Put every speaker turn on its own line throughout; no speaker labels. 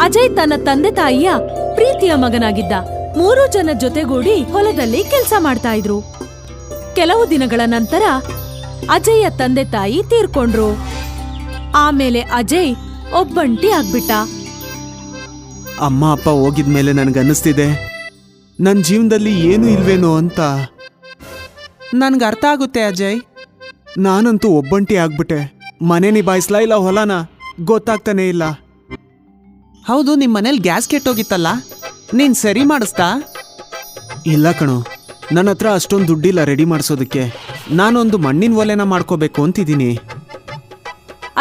ಅಜಯ್ ತನ್ನ ತಂದೆ ತಾಯಿಯ ಪ್ರೀತಿಯ ಮಗನಾಗಿದ್ದ ಮೂರು ಜನ ಜೊತೆಗೂಡಿ ಹೊಲದಲ್ಲಿ ಕೆಲಸ ಮಾಡ್ತಾ ಇದ್ರು. ಕೆಲವು ದಿನಗಳ ನಂತರ ಅಜಯ್ಯ ತಂದೆ ತಾಯಿ ತೀರ್ಕೊಂಡ್ರು. ಆಮೇಲೆ ಅಜಯ್ ಒಬ್ಬಂಟಿ ಆಗ್ಬಿಟ್ಟ.
ಅಮ್ಮ ಅಪ್ಪ ಹೋಗಿದ್ಮೇಲೆ ನನಗನ್ನಿಸ್ತಿದೆ ನನ್ನ ಜೀವನದಲ್ಲಿ ಏನೂ ಇಲ್ವೇನೋ ಅಂತ. ನನ್ಗೆ ಅರ್ಥ ಆಗುತ್ತೆ ಅಜಯ್. ನಾನಂತೂ ಒಬ್ಬಂಟಿ ಆಗ್ಬಿಟ್ಟೆ. ಮನೆ ನಿಭಾಯಿಸ್ಲಾ ಇಲ್ಲ ಹೊಲನ? ಗೊತ್ತಾಗ್ತಾನೆ ಇಲ್ಲ. ಹೌದು ನಿಮ್ಮ ಮನೇಲಿ ಗ್ಯಾಸ್ ಕೆಟ್ಟೋಗಿತ್ತಲ್ಲ? ನೀನ್ ಸರಿ ಮಾಡಿಸ್ತಾ? ಇಲ್ಲ ಕಣೋ. ನನ್ನ ಹತ್ರ ಅಷ್ಟೊಂದು ದುಡ್ಡಿಲ್ಲ ರೆಡಿ ಮಾಡಿಸೋದಕ್ಕೆ. ನಾನೊಂದು ಮಣ್ಣಿನ ಒಲೆನ ಮಾಡ್ಕೋಬೇಕು ಅಂತಿದ್ದೀನಿ.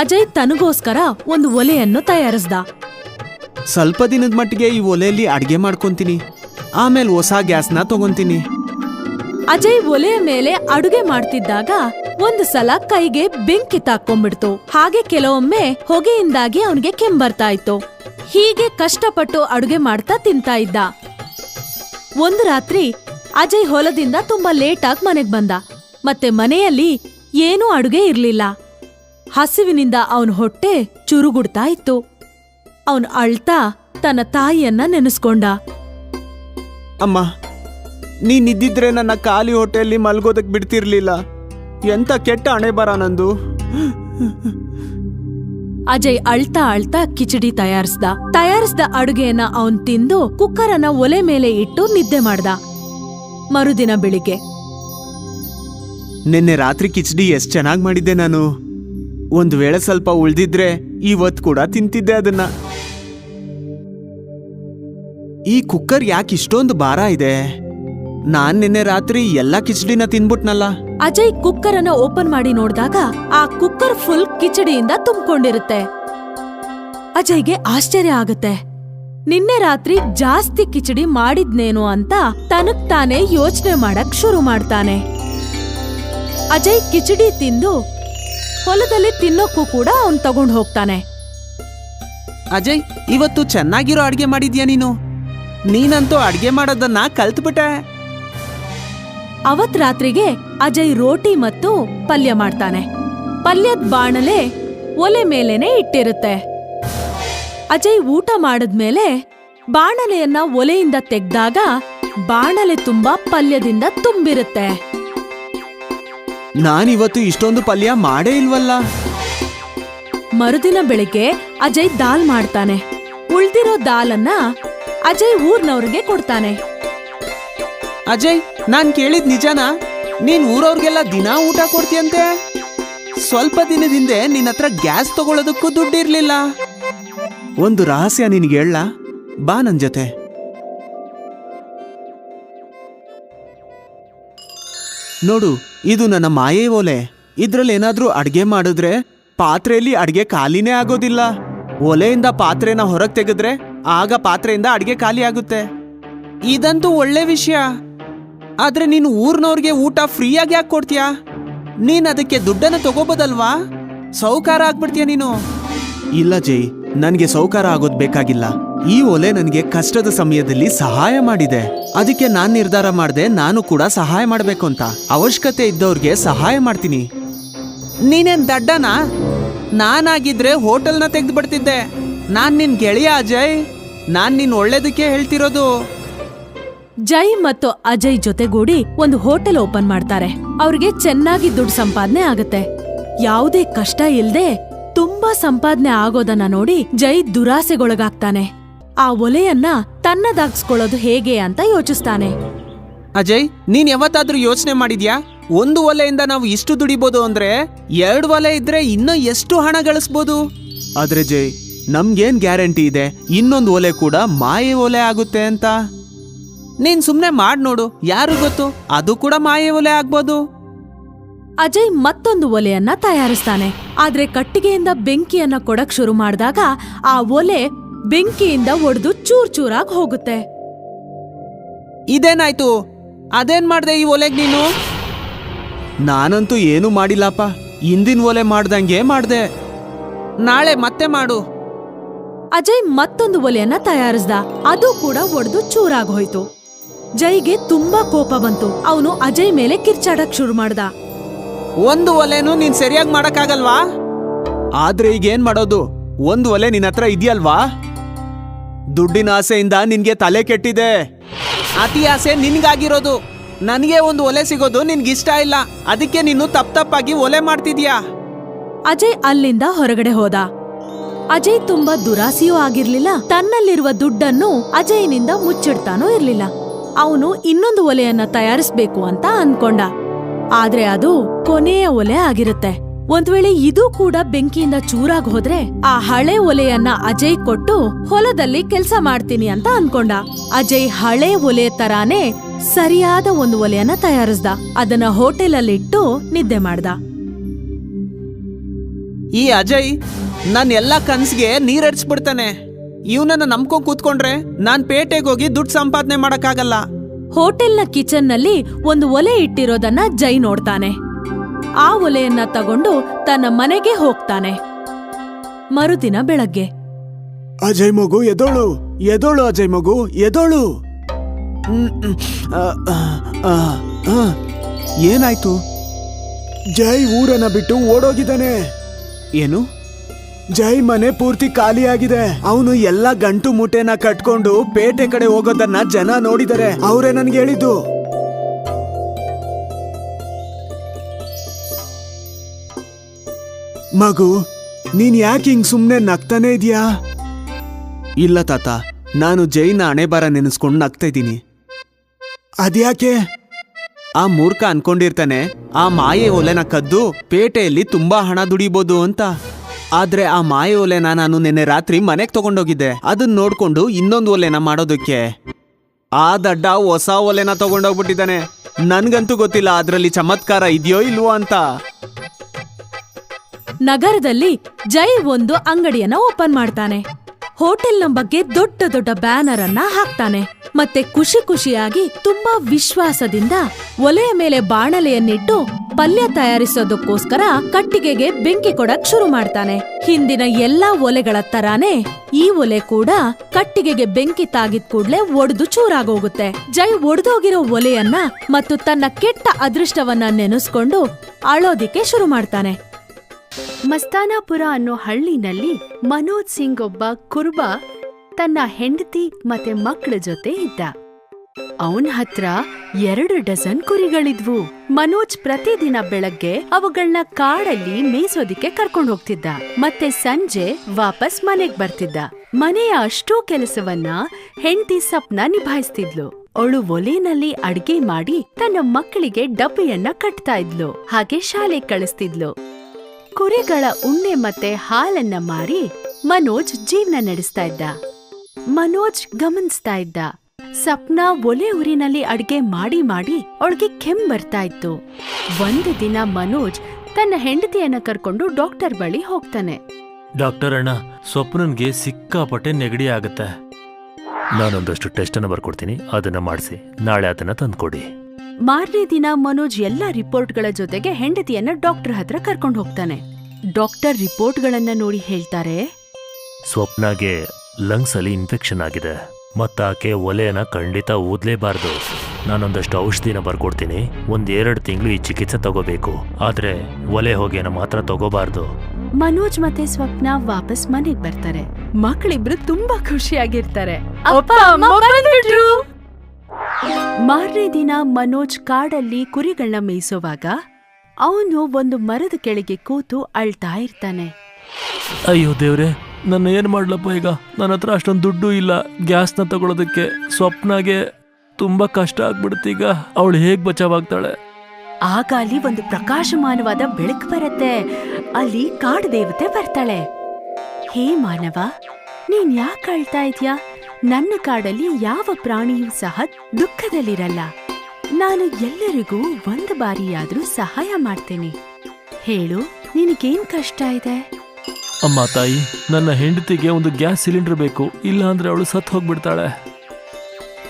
ಅಜಯ್ ತನಗೋಸ್ಕರ ಒಂದು ಒಲೆಯನ್ನು ತಯಾರಿಸ್ದ.
ಸ್ವಲ್ಪ ದಿನದ ಮಟ್ಟಿಗೆ ಈ ಒಲೆಯಲ್ಲಿ ಅಡಿಗೆ ಮಾಡ್ಕೊಂತೀನಿ. ಆಮೇಲೆ ಹೊಸ ಗ್ಯಾಸ್ನ ತಗೊಂತೀನಿ.
ಅಜಯ್ ಒಲೆಯ ಮೇಲೆ ಅಡುಗೆ ಮಾಡ್ತಿದ್ದಾಗ ಒಂದು ಸಲ ಕೈಗೆ ಬೆಂಕಿ ತಾಕೊಂಡ್ಬಿಡ್ತು ಹಾಗೆ ಕೆಲವೊಮ್ಮೆ ಹೊಗೆಯಿಂದಾಗಿ ಅವನಿಗೆ ಕೆಂಬರ್ತಾ ಇತ್ತು. ಹೀಗೆ ಕಷ್ಟಪಟ್ಟು ಅಡುಗೆ ಮಾಡ್ತಾ ತಿಂತಾ ಇದ್ದ. ಒಂದು ರಾತ್ರಿ ಅಜಯ್ ಹೊಲದಿಂದ ತುಂಬಾ ಲೇಟಾಗಿ ಮನೆಗೆ ಬಂದ. ಮತ್ತೆ ಮನೆಯಲ್ಲಿ ಏನೂ ಅಡುಗೆ ಇರಲಿಲ್ಲ. ಹಸಿವಿನಿಂದ ಅವನ ಹೊಟ್ಟೆ ಚುರುಗುಡ್ತಾ ಇತ್ತು. ಅವನು ಅಳ್ತಾ ತನ್ನ ತಾಯಿಯನ್ನ ನೆನೆಸ್ಕೊಂಡ.
ಅಮ್ಮ, ನೀನಿದ್ದಿದ್ರೆ ನನ್ನ ಖಾಲಿ ಹೊಟ್ಟೆಯಲ್ಲಿ ಮಲ್ಗೋದಕ್ ಬಿಡ್ತಿರ್ಲಿಲ್ಲ. ಎಂತ ಕೆಟ್ಟ ಹಣೆ ಬರ ನಂದು.
ಅಜಯ್ ಅಳ್ತಾ ಅಳ್ತಾ ಕಿಚಡಿ ತಯಾರಿಸ್ದ. ತಯಾರಿಸಿದ ಅಡುಗೆಯನ್ನ ಅವನ್ ತಿಂದು ಕುಕ್ಕರನ್ನ ಒಲೆ ಮೇಲೆ ಇಟ್ಟು ನಿದ್ದೆ ಮಾಡ್ದ. ಮರುದಿನ ಬೆಳಿಗ್ಗೆ.
ನಿನ್ನೆ ರಾತ್ರಿ ಕಿಚಡಿ ಎಷ್ಟ್ ಚೆನ್ನಾಗಿ ಮಾಡಿದ್ದೆ ನಾನು. ಒಂದ್ ವೇಳೆ ಸ್ವಲ್ಪ ಉಳ್ದಿದ್ರೆ ಇವತ್ ಕೂಡ ತಿಂತಿದ್ದೆ ಅದನ್ನ. ಈ ಕುಕ್ಕರ್ ಯಾಕೆ ಇಷ್ಟೊಂದು ಭಾರ ಇದೆ? ನಾನ್ ನಿನ್ನೆ ರಾತ್ರಿ ಎಲ್ಲಾ ಕಿಚಡಿನ ತಿನ್ಬಿಟ್ನಲ್ಲ.
ಅಜಯ್ ಕುಕ್ಕರ್ ಅನ್ನ ಓಪನ್ ಮಾಡಿ ನೋಡಿದಾಗ ಆ ಕುಕ್ಕರ್ ಫುಲ್ ಕಿಚಡಿಯಿಂದ ತುಂಬಿಕೊಂಡಿರುತ್ತೆ. ಅಜಯ್ಗೆ ಆಶ್ಚರ್ಯ ಆಗುತ್ತೆ. ನಿನ್ನೆ ರಾತ್ರಿ ಜಾಸ್ತಿ ಕಿಚಡಿ ಮಾಡಿದ್ನೇನು ಅಂತ ತನಗ್ ತಾನೇ ಯೋಚನೆ ಮಾಡಕ್ ಶುರು ಮಾಡ್ತಾನೆ. ಅಜಯ್ ಕಿಚಡಿ ತಿಂದು ಹೊಲದಲ್ಲಿ ತಿನ್ನೋಕ್ಕೂ ಕೂಡ ಅವನ್ ತಗೊಂಡ್ ಹೋಗ್ತಾನೆ.
ಅಜಯ್ ಇವತ್ತು ಚೆನ್ನಾಗಿರೋ ಅಡ್ಗೆ ಮಾಡಿದ್ಯಾ ನೀನು? ನೀನಂತೂ ಅಡ್ಗೆ ಮಾಡೋದನ್ನ ಕಲ್ತ್ಬಿಟ್ಟೆ.
ಅವತ್ ರಾತ್ರಿಗೆ ಅಜಯ್ ರೋಟಿ ಮತ್ತು ಪಲ್ಯ ಮಾಡ್ತಾನೆ. ಪಲ್ಯದ ಬಾಣಲೆ ಒಲೆ ಮೇಲೇನೆ ಇಟ್ಟಿರುತ್ತೆ. ಅಜಯ್ ಊಟ ಮಾಡಿದ್ಮೇಲೆ ಬಾಣಲೆಯನ್ನ ಒಲೆಯಿಂದ ತೆಗ್ದಾಗ ಬಾಣಲೆ ತುಂಬಾ ಪಲ್ಯದಿಂದ ತುಂಬಿರುತ್ತೆ.
ನಾನಿವತ್ತು ಇಷ್ಟೊಂದು ಪಲ್ಯ ಮಾಡೇ ಇಲ್ವಲ್ಲ?
ಮರುದಿನ ಬೆಳಿಗ್ಗೆ ಅಜಯ್ ದಾಲ್ ಮಾಡ್ತಾನೆ. ಉಳ್ದಿರೋ ದಾಲನ್ನ ಅಜಯ್ ಊರ್ನವ್ರಿಗೆ ಕೊಡ್ತಾನೆ.
ಅಜಯ್ ನಾನ್ ಕೇಳಿದ್ ನಿಜನಾ? ನೀನ್ ಊರವ್ರಿಗೆಲ್ಲ ದಿನಾ ಊಟ ಕೊಡ್ತೀಯಂತೆ? ಸ್ವಲ್ಪ ದಿನದ ಹಿಂದೆ ನಿನ್ನ ಹತ್ರ ಗ್ಯಾಸ್ ತಗೊಳ್ಳೋದಕ್ಕೂ ದುಡ್ಡಿರ್ಲಿಲ್ಲ. ಒಂದು ರಹಸ್ಯ ನಿನಗೆ ಹೇಳ ಬಾ ನನ್ ಜೊತೆ. ನೋಡು, ಇದು ನನ್ನ ಮಾಯೆ ಓಲೆ. ಇದ್ರಲ್ಲಿ ಏನಾದ್ರೂ ಅಡ್ಗೆ ಮಾಡಿದ್ರೆ ಪಾತ್ರೆಯಲ್ಲಿ ಅಡ್ಗೆ ಖಾಲಿನೇ ಆಗೋದಿಲ್ಲ. ಒಲೆಯಿಂದ ಪಾತ್ರೆನ ಹೊರಗೆ ತೆಗೆದ್ರೆ ಆಗ ಪಾತ್ರೆಯಿಂದ ಅಡ್ಗೆ ಖಾಲಿ ಆಗುತ್ತೆ. ಇದಂತೂ ಒಳ್ಳೆ ವಿಷಯ. ಆದ್ರೆ ನೀನು ಊರ್ನವ್ರಿಗೆ ಊಟ ಫ್ರೀಯಾಗಿ ಯಾಕೆ ಕೊಡ್ತೀಯಾ? ನೀನ್ ಅದಕ್ಕೆ ದುಡ್ಡನ್ನ ತಗೋಬೋದಲ್ವಾ ಸೌಕಾರ ಆಗ್ಬಿಡ್ತೀಯ ನೀನು. ಇಲ್ಲ ಜೈ ನನಗೆ ಸೌಕಾರ ಆಗೋದ್ ಬೇಕಾಗಿಲ್ಲ. ಈ ಒಲೆ ನನಗೆ ಕಷ್ಟದ ಸಮಯದಲ್ಲಿ ಸಹಾಯ ಮಾಡಿದೆ. ಅದಕ್ಕೆ ನಾನ್ ನಿರ್ಧಾರ ಮಾಡಿದೆ ನಾನು ಕೂಡ ಸಹಾಯ ಮಾಡ್ಬೇಕು ಅಂತ. ಅವಶ್ಯಕತೆ ಇದ್ದವ್ರಿಗೆ ಸಹಾಯ ಮಾಡ್ತೀನಿ. ನೀನೇನ್ ದಡ್ಡನಾ? ನಾನಾಗಿದ್ರೆ ಹೋಟೆಲ್ನ ತೆಗೆದು ಬಿಡ್ತಿದ್ದೆ ನಾನ್ ನಿನ್ ಗೆಳೆಯ ಅಜಯ್ ನಾನ್ ನಿನ್ ಒಳ್ಳೇದಕ್ಕೆ ಹೇಳ್ತಿರೋದು.
ಜೈ ಮತ್ತು ಅಜಯ್ ಜೊತೆಗೂಡಿ ಒಂದು ಹೋಟೆಲ್ ಓಪನ್ ಮಾಡ್ತಾರೆ. ಅವ್ರಿಗೆ ಚೆನ್ನಾಗಿ ದುಡ್ಡು ಸಂಪಾದನೆ ಆಗತ್ತೆ. ಯಾವುದೇ ಕಷ್ಟ ಇಲ್ಲದೆ ತುಂಬಾ ಸಂಪಾದನೆ ಆಗೋದನ್ನ ನೋಡಿ ಜೈ ದುರಾಸೆಗೊಳಗಾಗ್ತಾನೆ. ಆ ಒಲೆಯನ್ನ ತನ್ನದಾಗ್ಸ್ಕೊಳ್ಳೋದು ಹೇಗೆ ಅಂತ ಯೋಚಿಸ್ತಾನೆ.
ಅಜಯ್ ನೀನ್ ಯಾವತ್ತಾದ್ರೂ ಯೋಚನೆ ಮಾಡಿದ್ಯಾ? ಒಂದು ಒಲೆಯಿಂದ ನಾವು ಇಷ್ಟು ದುಡಿಬೋದು ಅಂದ್ರೆ ಎರಡು ಒಲೆ ಇದ್ರೆ ಇನ್ನೂ ಎಷ್ಟು ಹಣ ಗಳಿಸ್ಬೋದು? ಆದ್ರೆ ಜೈ ನಮ್ಗೇನ್ ಗ್ಯಾರಂಟಿ ಇದೆ? ಇನ್ನೊಂದು ಒಲೆ ಕೂಡ ಮಾಯೆ ಒಲೆ ಆಗುತ್ತೆ ಅಂತ. ನೀನ್ ಸುಮ್ನೆ ಮಾಡ್ ನೋಡು ಯಾರು ಗೊತ್ತು? ಅದು ಕೂಡ ಮಾಯೆ ಒಲೆ ಆಗ್ಬೋದು.
ಅಜಯ್ ಮತ್ತೊಂದು ಒಲೆಯನ್ನ ತಯಾರಿಸ್ತಾನೆ. ಆದ್ರೆ ಕಟ್ಟಿಗೆಯಿಂದ ಬೆಂಕಿಯನ್ನ ಕೊಡಕ್ ಶುರು ಮಾಡಿದಾಗ ಆ ಒಲೆ ಬೆಂಕಿಯಿಂದ ಒಡೆದು ಚೂರ್ ಚೂರಾಗಿ ಹೋಗುತ್ತೆ.
ಇದೇನಾಯ್ತು? ಅದೇನ್ ಮಾಡ್ದೆ ಈ ಒಲೆಗ್ ನೀನು? ನಾನಂತೂ ಏನು ಮಾಡಿಲ್ಲಪ್ಪ. ಹಿಂದಿನ ಒಲೆ ಮಾಡ್ದಂಗೆ ಮಾಡ್ದೆ. ನಾಳೆ ಮತ್ತೆ ಮಾಡು.
ಅಜಯ್ ಮತ್ತೊಂದು ಒಲೆಯನ್ನ ತಯಾರಿಸ್ದ. ಅದು ಕೂಡ ಒಡೆದು ಚೂರಾಗಿ ಹೋಯ್ತು. ಜೈಗೆ ತುಂಬಾ ಕೋಪ ಬಂತು. ಅವನು ಅಜಯ್ ಮೇಲೆ ಕಿರ್ಚಾಡಕ್ ಶುರು ಮಾಡ್ದ.
ಒಂದು ಒಲೆನು ನೀನ್ ಸರಿಯಾಗಿ ಮಾಡಕ್ಕಾಗಲ್ವಾ? ಆದ್ರೆ ಈಗ ಏನ್ ಮಾಡೋದು? ಒಂದು ಒಲೆ ನಿನ್ನ ಹತ್ರ ಇದೆಯಲ್ವಾ? ದುಡ್ಡಿನ ಆಸೆಯಿಂದ ನಿನ್ಗೆ ತಲೆ ಕೆಟ್ಟಿದೆ. ಅತಿ ಆಸೆ ನಿನ್ಗಾಗಿರೋದು. ನನಗೆ ಒಂದು ಒಲೆ ಸಿಗೋದು ನಿನ್ಗಿಷ್ಟ ಇಲ್ಲ. ಅದಕ್ಕೆ ನೀನು ತಪ್ಪ ತಪ್ಪಾಗಿ ಒಲೆ ಮಾಡ್ತಿದ್ಯಾ?
ಅಜಯ್ ಅಲ್ಲಿಂದ ಹೊರಗಡೆ ಹೋದ. ಅಜಯ್ ತುಂಬಾ ದುರಾಸೆಯೂ ಆಗಿರ್ಲಿಲ್ಲ. ತನ್ನಲ್ಲಿರುವ ದುಡ್ಡನ್ನು ಅಜಯ್ನಿಂದ ಮುಚ್ಚಿಡ್ತಾನೂ ಇರ್ಲಿಲ್ಲ. ಅವನು ಇನ್ನೊಂದು ಒಲೆಯನ್ನ ತಯಾರಿಸ್ಬೇಕು ಅಂತ ಅನ್ಕೊಂಡ. ಆದ್ರೆ ಅದು ಕೊನೆಯ ಒಲೆ ಆಗಿರುತ್ತೆ. ಒಂದ್ ವೇಳೆ ಇದು ಕೂಡ ಬೆಂಕಿಯಿಂದ ಚೂರಾಗ್ ಹೋದ್ರೆ ಆ ಹಳೆ ಒಲೆಯನ್ನ ಅಜಯ್ ಕೊಟ್ಟು ಹೊಲದಲ್ಲಿ ಕೆಲಸ ಮಾಡ್ತೀನಿ ಅಂತ ಅನ್ಕೊಂಡ. ಅಜಯ್ ಹಳೆ ಒಲೆ ತರಾನೇ ಸರಿಯಾದ ಒಂದು ಒಲೆಯನ್ನ ತಯಾರಿಸ್ದ. ಅದನ್ನ ಹೋಟೆಲ್ ಇಟ್ಟು ನಿದ್ದೆ ಮಾಡ್ದ.
ಈ ಅಜಯ್ ನನ್ನ ಎಲ್ಲಾ ಕನ್ಸ್ಗೆ ನೀರಡ್ಸ್ಬಿಡ್ತಾನೆ ಇವನನ್ನ ನಂಬ್ಕೊಂಡ್ ಕೂತ್ಕೊಂಡ್ರೆ ನಾನ್ ಪೇಟೆಗೆ ಹೋಗಿ ದುಡ್ಡು ಸಂಪಾದನೆ ಮಾಡಕ್ಕಾಗಲ್ಲ.
ಹೋಟೆಲ್ನ ಕಿಚನ್ನಲ್ಲಿ ಒಂದು ಒಲೆ ಇಟ್ಟಿರೋದನ್ನ ಜೈ ನೋಡ್ತಾನೆ. ಆ ಒಲೆಯನ್ನ ತಗೊಂಡು ತನ್ನ ಮನೆಗೆ ಹೋಗ್ತಾನೆ. ಮರುದಿನ ಬೆಳಗ್ಗೆ.
ಅಜಯ್ ಮಗು ಎದೋಳು? ಎದೋಳು ಅಜಯ್ ಮಗು ಎದೋಳು? ಹ್ಮ್, ಹ್ಮ್, ಆ, ಆ, ಆ, ಆ. ಏನಾಯ್ತು? ಜೈ ಊರನ್ನ ಬಿಟ್ಟು ಓಡೋಗಿದ್ದಾನೆ. ಏನು? ಜೈ ಮನೆ ಪೂರ್ತಿ ಖಾಲಿಯಾಗಿದೆ. ಅವನು ಎಲ್ಲ ಗಂಟು ಮುಟೆನ ಕಟ್ಕೊಂಡು ಪೇಟೆ ಕಡೆ ಹೋಗೋದನ್ನ ಜನ ನೋಡಿದರೆ ಅವರೇ ನನ್ಗೆ ಹೇಳಿದ್ದು. ಮಗು ನೀನ್ ಯಾಕೆ ಹಿಂಗ್ ಸುಮ್ನೆ ನಗ್ತಾನೆ ಇದೀಯಾ? ಇಲ್ಲ ತಾತ ನಾನು ಜೈನ ಹಣೆಬಾರ ನೆನೆಸ್ಕೊಂಡು ನಗ್ತಾ ಇದ್ದೀನಿ. ಅದ್ಯಾಕೆ? ಆ ಮೂರ್ಖ ಅನ್ಕೊಂಡಿರ್ತಾನೆ ಆ ಮಾಯೆ ಒಲೆನ ಕದ್ದು ಪೇಟೆಯಲ್ಲಿ ತುಂಬಾ ಹಣ ದುಡಿಬೋದು ಅಂತ. ಆದ್ರೆ ಆ ಮಾಯ ಒಲೆನ ನಾನು ನಿನ್ನೆ ರಾತ್ರಿ ಮನೆಗೆ ತಗೊಂಡೋಗಿದ್ದೆ. ಅದನ್ನ ನೋಡ್ಕೊಂಡು ಇನ್ನೊಂದು ಒಲೆನ ಮಾಡೋದಕ್ಕೆ. ಆ ದಡ್ಡ ಹೊಸ ಒಲೆನ ತಗೊಂಡೋಗ್ಬಿಟ್ಟಿದ್ದಾನೆ. ನನ್ಗಂತೂ ಗೊತ್ತಿಲ್ಲ ಅದರಲ್ಲಿ ಚಮತ್ಕಾರ ಇದೆಯೋ ಇಲ್ವೋ ಅಂತ.
ನಗರದಲ್ಲಿ ಜೈ ಒಂದು ಅಂಗಡಿಯನ್ನ ಓಪನ್ ಮಾಡ್ತಾನೆ. ಹೋಟೆಲ್ನ ಬಗ್ಗೆ ದೊಡ್ಡ ದೊಡ್ಡ ಬ್ಯಾನರ್ ಅನ್ನ ಹಾಕ್ತಾನೆ. ಮತ್ತೆ ಖುಷಿ ಖುಷಿಯಾಗಿ ತುಂಬಾ ವಿಶ್ವಾಸದಿಂದ ಒಲೆಯ ಮೇಲೆ ಬಾಣಲೆಯನ್ನಿಟ್ಟು ಪಲ್ಯ ತಯಾರಿಸೋದಕ್ಕೋಸ್ಕರ ಕಟ್ಟಿಗೆಗೆ ಬೆಂಕಿ ಕೊಡಕ್ ಶುರು ಮಾಡ್ತಾನೆ. ಹಿಂದಿನ ಎಲ್ಲಾ ಒಲೆಗಳ ತರಾನೇ ಈ ಒಲೆ ಕೂಡ ಕಟ್ಟಿಗೆಗೆ ಬೆಂಕಿ ತಾಗಿದ್ ಕೂಡ್ಲೆ ಒಡೆದು ಚೂರಾಗೋಗುತ್ತೆ. ಜೈ ಒಡೆದೋಗಿರೋ ಒಲೆಯನ್ನ ಮತ್ತು ತನ್ನ ಕೆಟ್ಟ ಅದೃಷ್ಟವನ್ನ ನೆನೆಸ್ಕೊಂಡು ಅಳೋದಿಕ್ಕೆ ಶುರು ಮಾಡ್ತಾನೆ.
ಮಸ್ತಾನಾಪುರ ಅನ್ನೋ ಹಳ್ಳಿನಲ್ಲಿ ಮನೋಜ್ ಸಿಂಗ್ ಒಬ್ಬ ಕುರ್ಬ ತನ್ನ ಹೆಂಡತಿ ಮತ್ತೆ ಮಕ್ಕಳ ಜೊತೆ ಇದ್ದ. ಅವನ್ ಹತ್ರ ಎರಡು ಡಜನ್ ಕುರಿಗಳಿದ್ವು. ಮನೋಜ್ ಪ್ರತಿದಿನ ಬೆಳಗ್ಗೆ ಅವುಗಳನ್ನ ಕಾಡಲ್ಲಿ ಮೇಯ್ಸೋದಿಕ್ಕೆ ಕರ್ಕೊಂಡು ಹೋಗ್ತಿದ್ದ. ಮತ್ತೆ ಸಂಜೆ ವಾಪಸ್ ಮನೆಗ್ ಬರ್ತಿದ್ದ. ಮನೆಯ ಅಷ್ಟೂ ಕೆಲಸವನ್ನ ಹೆಂಡತಿ ಸಪ್ನ ನಿಭಾಯಿಸ್ತಿದ್ಲು. ಅವಳು ಒಲೆನಲ್ಲಿ ಅಡ್ಗೆ ಮಾಡಿ ತನ್ನ ಮಕ್ಕಳಿಗೆ ಡಬ್ಬಿಯನ್ನ ಕಟ್ತಾ ಇದ್ಲು. ಹಾಗೆ ಶಾಲೆ ಕಳಿಸ್ತಿದ್ಲು. ಕುರಿಗಳ ಉಣ್ಣೆ ಮತ್ತೆ ಹಾಲನ್ನ ಮಾರಿ ಮನೋಜ್ ಜೀವನ ನಡೆಸ್ತಾ ಇದ್ದ. ಮನೋಜ್ ಗಮನಿಸ್ತಾ ಇದ್ದ. ಸಪ್ನಾ ಒಲೆ ಊರಿನಲ್ಲಿ ಅಡ್ಗೆ ಮಾಡಿ ಮಾಡಿ ಅವಳಿಗೆ ಕೆಮ್ ಬರ್ತಾ ಇತ್ತು. ಒಂದು ದಿನ ಮನೋಜ್ ತನ್ನ ಹೆಂಡತಿಯನ್ನ ಕರ್ಕೊಂಡು ಡಾಕ್ಟರ್ ಬಳಿ ಹೋಗ್ತಾನೆ.
ಡಾಕ್ಟರ್ ಅಣ್ಣ ಸ್ವಪ್ನನ್ಗೆ ಸಿಕ್ಕಾಪಟ್ಟೆ ನೆಗಡಿ ಆಗುತ್ತೆ. ನಾನೊಂದಷ್ಟು ಟೆಸ್ಟ್ ಅನ್ನ ಬರ್ಕೊಡ್ತೀನಿ ಅದನ್ನ ಮಾಡಿಸಿ ನಾಳೆ ಅದನ್ನ ತಂದ್ಕೊಡಿ.
ಮಾರನೇ ದಿನ ಮನೋಜ್ ಎಲ್ಲ ರಿಪೋರ್ಟ್ಗಳ ಜೊತೆಗೆ ಹೆಂಡತಿಯನ್ನ ಡಾಕ್ಟರ್ ಹತ್ರ ಕರ್ಕೊಂಡು ಹೋಗ್ತಾನೆ. ಡಾಕ್ಟರ್ ರಿಪೋರ್ಟ್ಗಳನ್ನ ನೋಡಿ ಹೇಳ್ತಾರೆ
ಸ್ವಪ್ನಾಗೆ ಲಂಗ್ಸ್ ಅಲ್ಲಿ ಇನ್ಫೆಕ್ಷನ್ ಆಗಿದೆ. ಮತ್ತಾಕೆ ಒಲೆಯನ್ನ ಖಂಡಿತ ಊದ್ಲೇಬಾರ್ದು. ನಾನೊಂದಷ್ಟು ಔಷಧಿನ ಬರ್ಕೊಡ್ತೀನಿ. ಒಂದ್ ಎರಡು ತಿಂಗಳು ಈ ಚಿಕಿತ್ಸೆ ತಗೋಬೇಕು. ಆದ್ರೆ ಒಲೆ ಹೊಗೆನ ಮಾತ್ರ ತಗೋಬಾರ್ದು.
ಮನೋಜ್ ಮತ್ತೆ ಸ್ವಪ್ನ ವಾಪಸ್ ಮನೆಗ್ ಬರ್ತಾರೆ. ಮಕ್ಕಳಿಬ್ರು ತುಂಬಾ ಖುಷಿಯಾಗಿರ್ತಾರೆ. ಅಪ್ಪ ಅಮ್ಮ ಬಂದ್ಬಿಟ್ರು. ದಿನ ಮನೋಜ್ ಕಾಡಲ್ಲಿ ಕುರಿಗಳನ್ನ ಮೇಯಿಸುವಾಗ ಅವನು ಒಂದು ಮರದ ಕೆಳಗೆ ಕೂತು ಅಳ್ತಾ ಇರ್ತಾನೆ.
ಅಯ್ಯೋ ದೇವ್ರೆ ನನ್ನ ಏನ್ ಮಾಡ್ಲಪ್ಪ ಈಗ? ನನ್ನ ಹತ್ರ ಅಷ್ಟೊಂದು ದುಡ್ಡು ಇಲ್ಲ. ಗ್ಯಾಸ್ನ ತಗೊಳೋದಕ್ಕೆ ಸ್ವಪ್ನಾಗೆ ತುಂಬಾ ಕಷ್ಟ ಆಗ್ಬಿಡುತ್ತೀಗ ಅವಳು ಹೇಗ್ ಬಚಾವಾಗ್ತಾಳೆ?
ಆಗ ಅಲ್ಲಿ ಒಂದು ಪ್ರಕಾಶಮಾನವಾದ ಬೆಳಕು ಬರುತ್ತೆ. ಅಲ್ಲಿ ಕಾಡು ದೇವತೆ ಬರ್ತಾಳೆ. ಹೇ ಮಾನವ ನೀನ್ ಯಾಕೆ ಅಳ್ತಾ ಇದ್ಯಾ? ನನ್ನ ಕಾಡಲ್ಲಿ ಯಾವ ಪ್ರಾಣಿಯೂ ಸಹ ದುಃಖದಲ್ಲಿರಲ್ಲ. ನಾನು ಎಲ್ಲರಿಗೂ ಒಂದು ಬಾರಿಯಾದ್ರೂ ಸಹಾಯ ಮಾಡ್ತೇನೆ. ಹೇಳು ನಿನಗೇನ್ ಕಷ್ಟ ಇದೆ?
ಅಮ್ಮ ತಾಯಿ ನನ್ನ ಹೆಂಡತಿಗೆ ಒಂದು ಗ್ಯಾಸ್ ಸಿಲಿಂಡರ್ ಬೇಕು. ಇಲ್ಲ ಅಂದ್ರೆ ಅವಳು ಸತ್ತು ಹೋಗ್ಬಿಡ್ತಾಳೆ.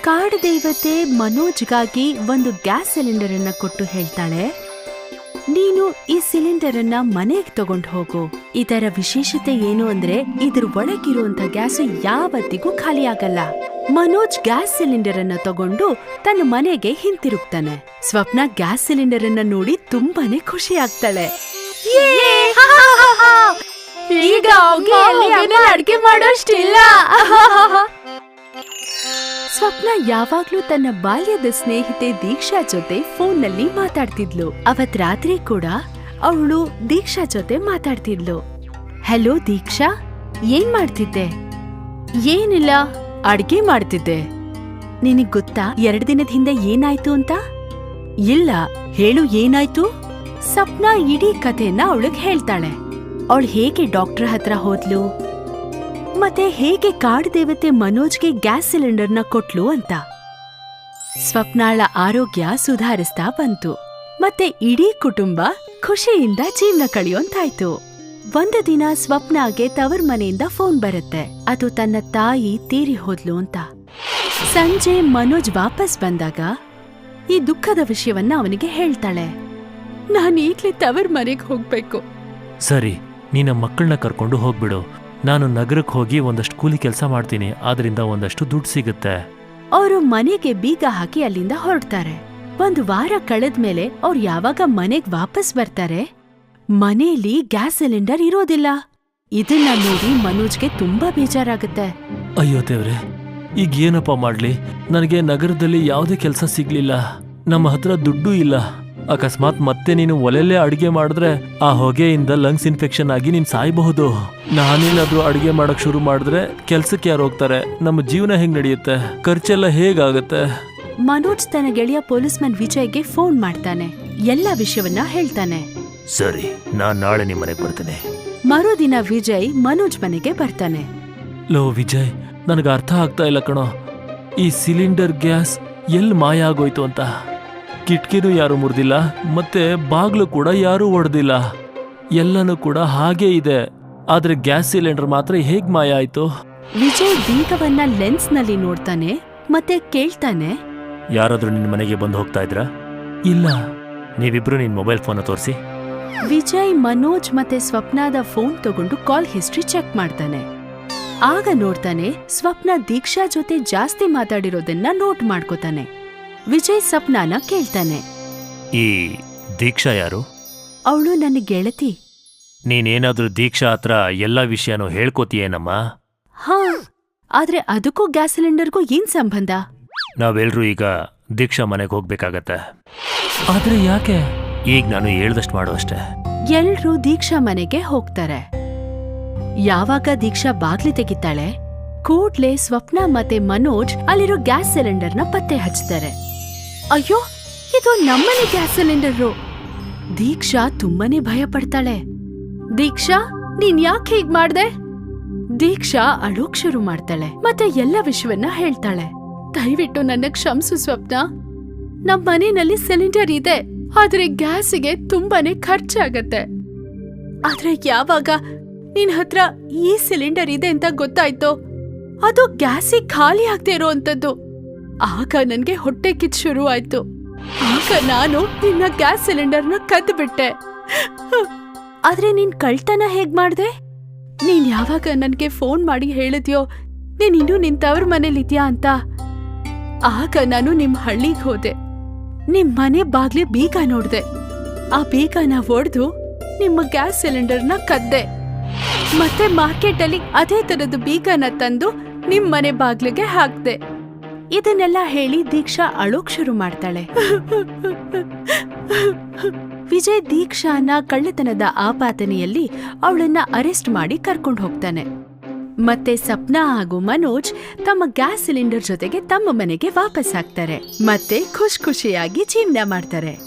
ಕಾಡು ದೇವತೆ ಮನೋಜ್ಗಾಗಿ ಒಂದು ಗ್ಯಾಸ್ ಸಿಲಿಂಡರ್ ಅನ್ನ ಕೊಟ್ಟು ಹೇಳ್ತಾಳೆ. ನೀನು ಈ ಸಿಲಿಂಡರ್ ಅನ್ನ ಮನೆಗೆ ತಗೊಂಡು ಹೋಗು. ಇದರ ವಿಶೇಷತೆ ಏನು ಅಂದ್ರೆ ಇದ್ರ ಒಳಗಿರುವಂತ ಗ್ಯಾಸ್ ಯಾವತ್ತಿಗೂ ಖಾಲಿ ಆಗಲ್ಲ. ಮನೋಜ್ ಗ್ಯಾಸ್ ಸಿಲಿಂಡರ್ ಅನ್ನ ತಗೊಂಡು ತನ್ನ ಮನೆಗೆ ಹಿಂತಿರುಗ್ತಾನೆ. ಸ್ವಪ್ನ ಗ್ಯಾಸ್ ಸಿಲಿಂಡರ್ ಅನ್ನ ನೋಡಿ ತುಂಬಾನೇ ಖುಷಿ ಆಗ್ತಾಳೆ. ಈಗ ಅಡ್ಗೆ ಮಾಡೋಷ್ಟಿಲ್ಲ. ಸ್ವಪ್ನ ಯಾವಾಗ್ಲೂ ತನ್ನ ಬಾಲ್ಯದ ಸ್ನೇಹಿತೆ ದೀಕ್ಷಾ ಜೊತೆ ಫೋನ್ನಲ್ಲಿ ಮಾತಾಡ್ತಿದ್ಲು. ಅವತ್ ರಾತ್ರಿ ಕೂಡ ಅವಳು ದೀಕ್ಷಾ ಜೊತೆ ಮಾತಾಡ್ತಿದ್ಲು. ಹಲೋ ದೀಕ್ಷಾ, ಏನ್ ಮಾಡ್ತಿದ್ದೆ? ಏನಿಲ್ಲ, ಅಡ್ಗೆ ಮಾಡ್ತಿದ್ದೆ. ನಿನಗ್ ಗೊತ್ತಾ, ಎರಡ್ ದಿನದ ಹಿಂದೆ ಏನಾಯ್ತು ಅಂತ? ಇಲ್ಲ, ಹೇಳು ಏನಾಯ್ತು? ಸ್ವಪ್ನ ಇಡೀ ಕಥೆಯನ್ನ ಅವಳಿಗೆ ಹೇಳ್ತಾಳೆ. ಅವಳು ಹೇಗೆ ಡಾಕ್ಟರ್ ಹತ್ರ ಹೋದ್ಲು? ಮತ್ತೆ ಹೇಗೆ ಕಾಡು ದೇವತೆ ಮನೋಜ್ಗೆ ಗ್ಯಾಸ್ ಸಿಲಿಂಡರ್ನ ಕೊಟ್ಲು ಅಂತ. ಸ್ವಪ್ನಾಳ ಆರೋಗ್ಯ ಸುಧಾರಿಸ್ತಾ ಬಂತು. ಮತ್ತೆ ಇಡೀ ಕುಟುಂಬ ಖುಷಿಯಿಂದ ಜೀವನ ಕಳೆಯೋಂತಾಯ್ತು. ಒಂದು ದಿನ ಸ್ವಪ್ನಾಗೆ ತವರ್ ಮನೆಯಿಂದ ಫೋನ್ ಬರುತ್ತೆ. ಅದು ತನ್ನ ತಾಯಿ ತೀರಿ ಹೋದ್ಲು ಅಂತ. ಸಂಜೆ ಮನೋಜ್ ವಾಪಸ್ ಬಂದಾಗ ಈ ದುಃಖದ ವಿಷಯವನ್ನ ಅವನಿಗೆ ಹೇಳ್ತಾಳೆ. ನಾನು ಈಗ್ಲೇ ತವರ್ ಮನೆಗೆ ಹೋಗ್ಬೇಕು.
ಸರಿ, ನೀನ ಮಕ್ಕಳನ್ನ ಕರ್ಕೊಂಡು ಹೋಗ್ಬಿಡು. ನಾನು ನಗರಕ್ಕೆ ಹೋಗಿ ಒಂದಷ್ಟು ಕೂಲಿ ಕೆಲಸ ಮಾಡ್ತೀನಿ ಆದ್ರಿಂದ ಒಂದಷ್ಟು ದುಡ್ಡು ಸಿಗುತ್ತೆ.
ಅವರು ಮನೆಗೆ ಬೀಗ ಹಾಕಿ ಅಲ್ಲಿಂದ ಹೊರಡ್ತಾರೆ. ಒಂದು ವಾರ ಕಳೆದ್ಮೇಲೆ ಅವ್ರು ಯಾವಾಗ ಮನೆಗ್ ವಾಪಸ್ ಬರ್ತಾರೆ? ಮನೆಯಲ್ಲಿ ಗ್ಯಾಸ್ ಸಿಲಿಂಡರ್ ಇರೋದಿಲ್ಲ. ಇದನ್ನ ನೋಡಿ ಮನೋಜ್ಗೆ ತುಂಬಾ ಬೇಜಾರಾಗುತ್ತೆ.
ಅಯ್ಯೋ ದೇವ್ರೆ ಈಗ ಏನಪ್ಪ ಮಾಡ್ಲಿ? ನನಗೆ ನಗರದಲ್ಲಿ ಯಾವುದೇ ಕೆಲಸ ಸಿಗ್ಲಿಲ್ಲ. ನಮ್ಮ ಹತ್ರ ದುಡ್ಡು ಇಲ್ಲ. ಅಕಸ್ಮಾತ್ ಮತ್ತೆ ನೀನು ಒಲೆಲ್ಲೇ ಅಡಿಗೆ ಮಾಡಿದ್ರೆ ಆ ಹೊಗೆಯಿಂದ ಲಂಗ್ಸ್ ಇನ್ಫೆಕ್ಷನ್ ಆಗಿ ನೀನ್ ಸಾಯ್ಬಹುದು. ನಾನೇನಾದ್ರೂ ಅಡಿಗೆ ಮಾಡಕ್ ಶುರು ಮಾಡಿದ್ರೆ ಕೆಲ್ಸಕ್ಕೆ ಯಾರು ಹೋಗ್ತಾರೆ? ನಮ್ಮ ಜೀವನ ಹೆಂಗ್ ನಡೆಯುತ್ತೆ? ಖರ್ಚೆಲ್ಲ ಹೇಗಾಗತ್ತೆ?
ಮನೋಜ್ ತನ್ನ ಗೆಳೆಯ ಪೊಲೀಸ್ ಮ್ಯಾನ್ ವಿಜಯ್ಗೆ ಫೋನ್ ಮಾಡ್ತಾನೆ. ಎಲ್ಲ ವಿಷಯವನ್ನ ಹೇಳ್ತಾನೆ.
ಸರಿ ನಾನ್ ನಾಳೆ ನಿಮ್ಮ ಮನೆಗೆ ಬರ್ತೇನೆ.
ಮರುದಿನ ವಿಜಯ್ ಮನೋಜ್ ಮನೆಗೆ ಬರ್ತಾನೆ.
ಲೋ ವಿಜಯ್ ನನಗೆ ಅರ್ಥ ಆಗ್ತಾ ಇಲ್ಲ ಕಣೋ. ಈ ಸಿಲಿಂಡರ್ ಗ್ಯಾಸ್ ಎಲ್ಲಿ ಮಾಯ ಆಗೋಯ್ತು ಅಂತ. ಕಿಟಕಿನೂ ಯಾರು ಮುರಿದಿಲ್ಲ ಮತ್ತೆ ಬಾಗ್ಲು ಕೂಡ ಯಾರೂ ಒಡೆದಿಲ್ಲ. ಎಲ್ಲನೂ ಕೂಡ ಹಾಗೇ ಇದೆ. ಆದ್ರೆ ಗ್ಯಾಸ್ ಸಿಲಿಂಡರ್ ಮಾತ್ರ ಹೇಗ್ ಮಾಯ ಆಯ್ತು?
ವಿಜಯ್ ದೀಪವನ್ನ ಲೆನ್ಸ್ನಲ್ಲಿ ನೋಡ್ತಾನೆ ಮತ್ತೆ ಕೇಳ್ತಾನೆ.
ಯಾರಾದ್ರೂ ನಿನ್ನ ಮನೆಗೆ ಬಂದು ಹೋಗ್ತಾ ಇದ್ರಾ? ಇಲ್ಲ. ನೀವಿಬ್ರು ನಿನ್ ಮೊಬೈಲ್ ಫೋನ್ ತೋರಿಸಿ.
ವಿಜಯ್ ಮನೋಜ್ ಮತ್ತೆ ಸ್ವಪ್ನದ ಫೋನ್ ತಗೊಂಡು ಕಾಲ್ ಹಿಸ್ಟ್ರಿ ಚೆಕ್ ಮಾಡ್ತಾನೆ. ಆಗ ನೋಡ್ತಾನೆ ಸ್ವಪ್ನ ದೀಕ್ಷಾ ಜೊತೆ ಜಾಸ್ತಿ ಮಾತಾಡಿರೋದನ್ನ ನೋಟ್ ಮಾಡ್ಕೋತಾನೆ. ವಿಜಯ್ ಸಪ್ನಾನ ಕೇಳ್ತಾನೆ.
ಈ ದೀಕ್ಷಾ ಯಾರು?
ಅವಳು ನನ್ನ ಗೆಳತಿ.
ನೀನೇನಾದ್ರೂ ದೀಕ್ಷಾ ಹತ್ರ ಎಲ್ಲ ವಿಷಯನೂ ಹೇಳ್ಕೋತೀಯೇನಮ್ಮ?
ಹಾ ಆದ್ರೆ ಅದಕ್ಕೂ ಗ್ಯಾಸ್ ಸಿಲಿಂಡರ್ಗೂ ಏನ್ ಸಂಬಂಧ?
ನಾವೆಲ್ರೂ ಈಗ ದೀಕ್ಷಾ ಮನೆಗೆ ಹೋಗ್ಬೇಕಾಗತ್ತೆ. ಆದ್ರೆ ಯಾಕೆ? ಈಗ ನಾನು ಹೇಳ್ದಷ್ಟು ಮಾಡು ಅಷ್ಟೇ.
ಎಲ್ರೂ ದೀಕ್ಷಾ ಮನೆಗೆ ಹೋಗ್ತಾರೆ. ಯಾವಾಗ ದೀಕ್ಷಾ ಬಾಗ್ಲಿ ತೆಗಿತಾಳೆ ಕೂಡ್ಲೆ ಸ್ವಪ್ನ ಮತ್ತೆ ಮನೋಜ್ ಅಲ್ಲಿರೋ ಗ್ಯಾಸ್ ಸಿಲಿಂಡರ್ನ ಪತ್ತೆ ಹಚ್ತಾರೆ. ಅಯ್ಯೋ, ಇದು ನಮ್ಮನೆ ಗ್ಯಾಸ್ ಸಿಲಿಂಡರು. ದೀಕ್ಷಾ ತುಂಬಾನೇ ಭಯ ಪಡ್ತಾಳೆ ದೀಕ್ಷಾ, ನೀನ್ ಯಾಕೆ ಹೀಗ್ ಮಾಡ್ದೆ? ದೀಕ್ಷಾ ಅಳೋಕ್ ಶುರು ಮಾಡ್ತಾಳೆ, ಮತ್ತೆ ಎಲ್ಲ ವಿಷಯವನ್ನ ಹೇಳ್ತಾಳೆ. ದಯವಿಟ್ಟು ನನ್ನ ಕ್ಷಮಿಸು ಸ್ವಪ್ನ. ನಮ್ ಮನೆಯಲ್ಲಿ ಸಿಲಿಂಡರ್ ಇದೆ, ಆದ್ರೆ ಗ್ಯಾಸಿಗೆ ತುಂಬಾನೇ ಖರ್ಚಾಗತ್ತೆ. ಆದ್ರೆ ಯಾವಾಗ ನಿನ್ ಹತ್ರ ಈ ಸಿಲಿಂಡರ್ ಇದೆ ಅಂತ ಗೊತ್ತಾಯ್ತೋ? ಅದು ಗ್ಯಾಸಿಗೆ ಖಾಲಿ ಇರೋ ಇರೋಂಥದ್ದು. ಆಗ ನನ್ಗೆ ಹೊಟ್ಟೆ ಕಿಚ್ಚು ಶುರು ಆಯ್ತು ಆಗ ನಾನು ನಿನ್ನ ಗ್ಯಾಸ್ ಸಿಲಿಂಡರ್ನ ಕದ್ದು ಬಿಟ್ಟೆ ಆದ್ರೆ ನೀನ್ ಕಳ್ತನ ಹೇಗ್ ಮಾಡ್ದೆ? ನೀನ್ ಯಾವಾಗ ನನ್ಗೆ ಫೋನ್ ಮಾಡಿ ಹೇಳಿದ್ಯೋ, ನೀನ್ ಇನ್ನೂ ನಿನ್ ತವ್ರ ಮನೇಲಿದ್ಯಾ ಅಂತ. ಆಗ ನಾನು ನಿಮ್ ಹಳ್ಳಿಗ್ ಹೋದೆ. ನಿಮ್ ಮನೆ ಬಾಗ್ಲಿ ಬೀಗ ನೋಡ್ದೆ. ಆ ಬೀಗನ ಒಡೆದು ನಿಮ್ಮ ಗ್ಯಾಸ್ ಸಿಲಿಂಡರ್ನ ಕದ್ದೆ. ಮತ್ತೆ ಮಾರ್ಕೆಟ್ ಅಲ್ಲಿ ಅದೇ ತರದ ಬೀಗನ ತಂದು ನಿಮ್ ಮನೆ ಬಾಗ್ಲಿಗೆ ಹಾಕ್ದೆ. ಇದನ್ನೆಲ್ಲ ಹೇಳಿ ದೀಕ್ಷಾ ಅಳೋಕ್ ಶುರು ಮಾಡ್ತಾಳೆ. ವಿಜಯ್ ದೀಕ್ಷಾನ ಕಳ್ಳತನದ ಆಪಾದನೆಯಲ್ಲಿ ಅವಳನ್ನ ಅರೆಸ್ಟ್ ಮಾಡಿ ಕರ್ಕೊಂಡು ಹೋಗ್ತಾನೆ. ಮತ್ತೆ ಸಪ್ನಾ ಹಾಗೂ ಮನೋಜ್ ತಮ್ಮ ಗ್ಯಾಸ್ ಸಿಲಿಂಡರ್ ಜೊತೆಗೆ ತಮ್ಮ ಮನೆಗೆ ವಾಪಸ್ ಆಗ್ತಾರೆ. ಮತ್ತೆ ಖುಷ್ ಖುಷಿಯಾಗಿ ಜೀವನ ಮಾಡ್ತಾರೆ.